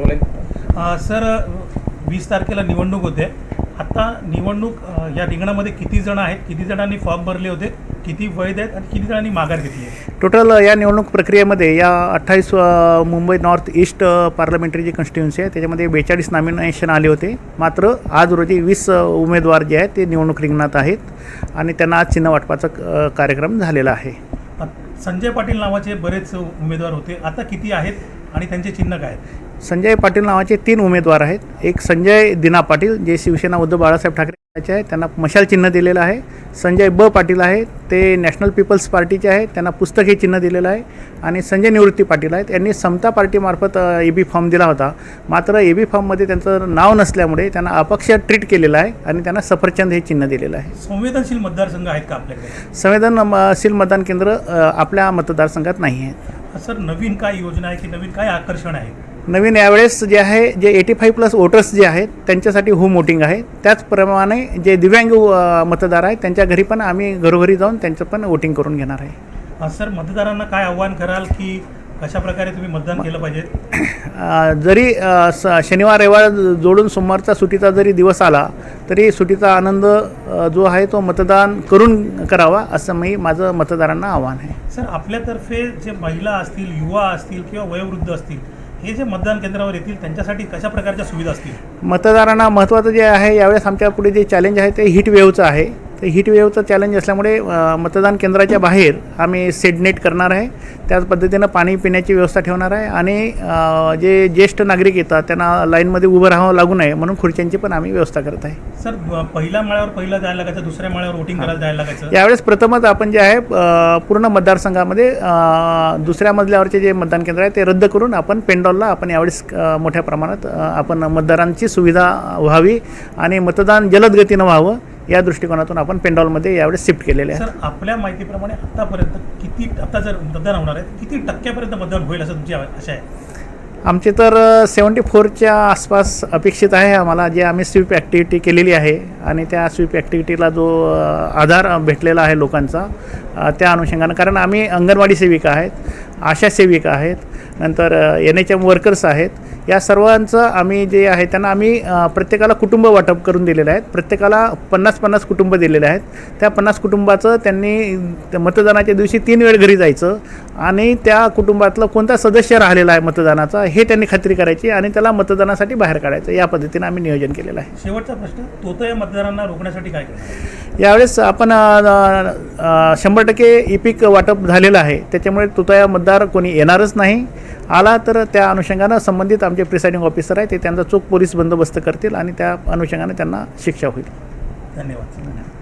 Control आहे sir वीस तारखेला निवडणूक होते. आता निवडणूक या रिंगणामध्ये किती जण आहेत किती जणांनी फॉर्म भरले होते किती वैध आहेत आणि किती जणांनी माघार घेतली आहे? टोटल या निवडणूक प्रक्रियेमध्ये या अठ्ठावीस मुंबई नॉर्थ ईस्ट पार्लमेंटरी जी कॉन्स्टिट्युन्सी आहे त्याच्यामध्ये बेचाळीस नॉमिनेशन आले होते. मात्र आज रोजी वीस उमेदवार जे आहेत ते निवडणूक रिंगणात आहेत आणि त्यांना आज चिन्ह वाटपाचा कार्यक्रम झालेला आहे. संजय पाटील नावाचे बरेच उमेदवार होते. आता किती आहेत? आणि त्यांचे चिन्ह काय संजय पाटील नावाचे तीन उमेदवार आहेत. एक संजय दिना पाटील जे शिवसेना उद्धव बाळासाहेब ठाकरे यांचे आहेत. त्यांना मशाल चिन्ह दिलेलं आहे. संजय ब पाटील आहेत ते नॅशनल पीपल्स पार्टीचे आहेत. त्यांना पुस्तक हे चिन्ह दिलेलं आहे. आणि संजय निवृत्ती पाटील आहेत. यांनी समता पार्टीमार्फत ए बी फॉर्म दिला होता. मात्र ए बी फॉर्ममध्ये त्यांचं नाव नसल्यामुळे त्यांना अपक्ष ट्रीट केलेलं आहे आणि त्यांना सफरचंद हे चिन्ह दिलेलं आहे. संवेदनशील मतदारसंघ आहेत का आपल्याकडे? संवेदनशील मतदान केंद्र आपल्या मतदारसंघात नाही आहेत. सर नवीन काय योजना आहे की नवीन काय आकर्षण आहे? नवीन यावेळेस जे आहे जे एटी फाईव्ह प्लस वोटर्स जे आहेत त्यांच्यासाठी होम वोटिंग आहे. त्याचप्रमाणे जे दिव्यांग मतदार आहेत त्यांच्या घरी पण आम्ही घरोघरी जाऊन त्यांचं पण वोटिंग करून घेणार आहे. सर मतदारांना काय आव्हान कराल की कशा प्रकारे तुम्ही मतदान केलं पाहिजे? जरी स शनिवार रविवार जोडून सोमवारचा सुटीचा जरी दिवस आला तरी सुटीचा आनंद जो आहे तो मतदान करून करावा असं मी माझं मतदारांना आव्हान आहे. सर आपल्यातर्फे जे महिला असतील युवा असतील किंवा वयोवृद्ध असतील हे जे मतदान केंद्रावर येतील त्यांच्यासाठी कशा प्रकारच्या सुविधा असतील? मतदारांना महत्त्वाचं जे आहे यावेळेस आमच्या पुढे जे चॅलेंज आहे ते हीट वेव्हचं आहे. तर हीट वेव्हचं चॅलेंज असल्यामुळे मतदान केंद्राच्या बाहेर आम्ही सेडनेट करणार आहे. त्याच पद्धतीनं पाणी पिण्याची व्यवस्था ठेवणार आहे आणि जे ज्येष्ठ नागरिक येतात त्यांना लाईनमध्ये उभं राहावं लागू नये म्हणून खुर्च्यांची पण आम्ही व्यवस्था करत आहे. सर पहिल्या माळ्यावर पहिलं जायला लागायचं दुसऱ्या माळ्यावर वोटिंग करायला जायला लागायचं? यावेळेस प्रथमच आपण जे आहे पूर्ण मतदारसंघामध्ये दुसऱ्या मजल्यावरचे जे मतदान केंद्र आहे ते रद्द करून आपण पेंडॉलला आपण यावेळेस मोठ्या प्रमाणात आपण मतदारांची सुविधा व्हावी आणि मतदान जलद गतीनं व्हावं. या दृष्टिकोनातून आपण पेंडॉलमध्ये यावेळेस शिफ्ट केलेले आहे सर आपल्या माहितीप्रमाणे आतापर्यंत किती आता जर मतदान होणार आहे किती टक्क्यापर्यंत मतदान होईल असं तुमची आशा आहे? आमचे तर सेवन्टी फोरच्या आसपास अपेक्षित आहे आम्हाला जे आम्ही स्वीप ॲक्टिव्हिटी केलेली आहे आणि त्या स्वीप ॲक्टिव्हिटीला जो आधार भेटलेला आहे लोकांचा त्या अनुषंगानं कारण आम्ही अंगणवाडी सेविका आहेत आशा सेविका आहेत नंतर एन एच एम वर्कर्स आहेत. या सर्वांचं आम्ही जे आहे त्यांना आम्ही प्रत्येकाला कुटुंब वाटप करून दिलेलं आहे. प्रत्येकाला पन्नास पन्नास कुटुंब दिलेले आहेत. त्या पन्नास कुटुंबाचं त्यांनी त्या मतदानाच्या दिवशी तीन वेळ घरी जायचं आणि त्या कुटुंबातलं कोणता सदस्य राहिलेला आहे मतदानाचा हे त्यांनी खात्री करायची आणि त्याला मतदानासाठी बाहेर काढायचं. या पद्धतीनं आम्ही नियोजन केलेलं आहे. शेवटचा प्रश्न तोतया मतदारांना रोखण्यासाठी काय यावेळेस आपण शंभर टक्के इपिक वाटप झालेलं आहे. त्याच्यामुळे तुतया मतदार कोणी येणारच नाही. आला तर त्या अनुषंगानं संबंधित आमचे प्रिसाइडिंग ऑफिसर आहे ते त्यांचा चोख पोलीस बंदोबस्त करतील आणि त्या अनुषंगाने त्यांना शिक्षा होईल. धन्यवाद धन्यवाद.